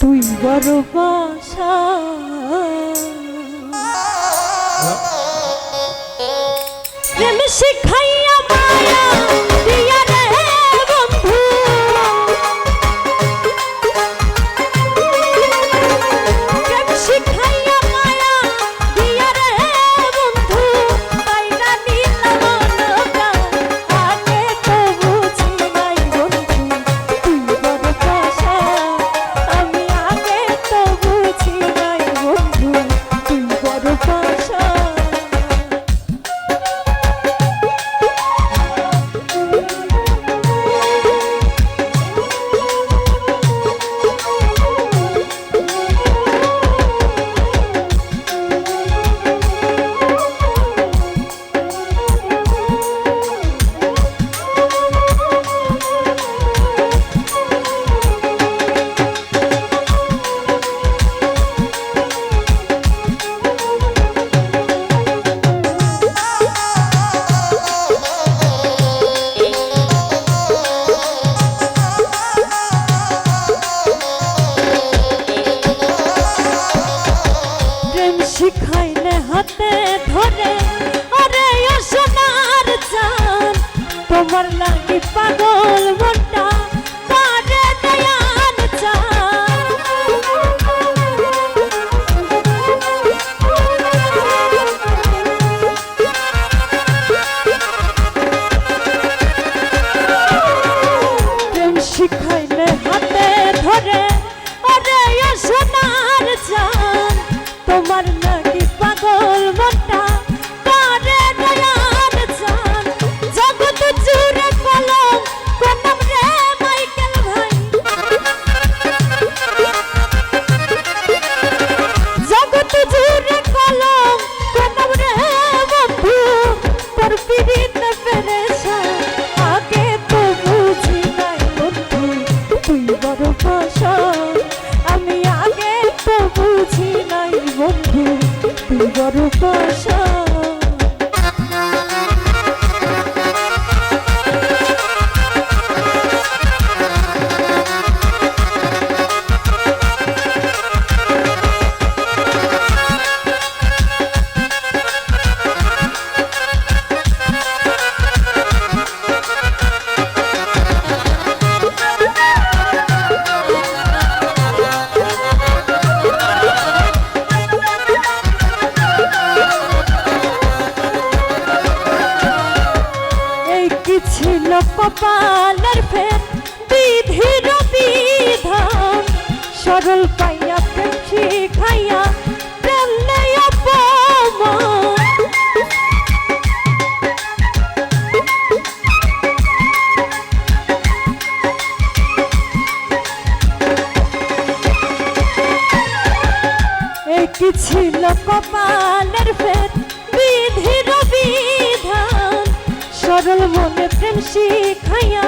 তুই বড় বাসা প্রেম শিখাই ধরে রূপ সা ছিল কপালের প্রেম বিধির বিধান। সরল পাইয়া প্রেম শিখাইয়া ছিল কপালের ফের বিধির বিধান। সরল মন প্রেম শিখাইয়া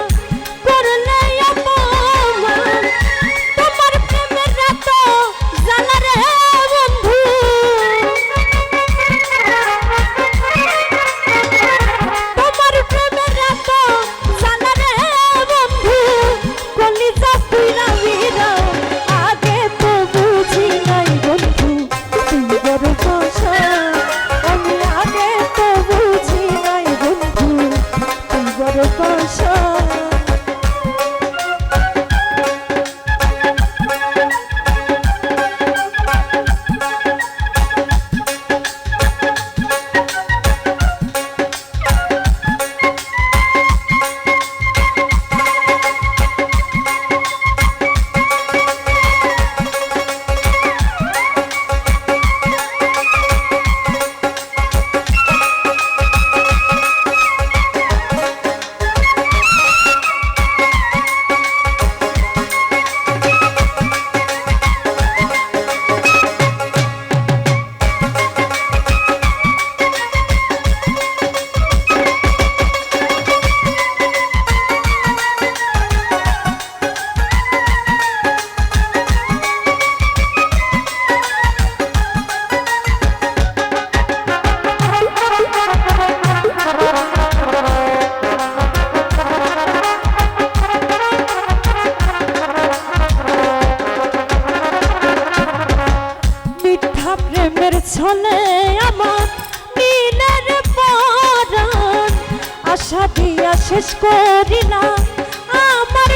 ছলে আমার দিনের পরাণ। আশা দিয়া শেষ করি না আমার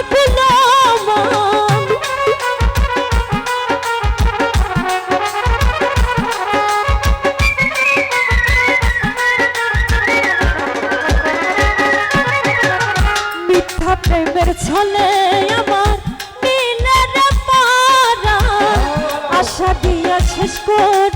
মিথ্যা প্রেমের ছলে আমার পারা আশা দিয়া শেষ করি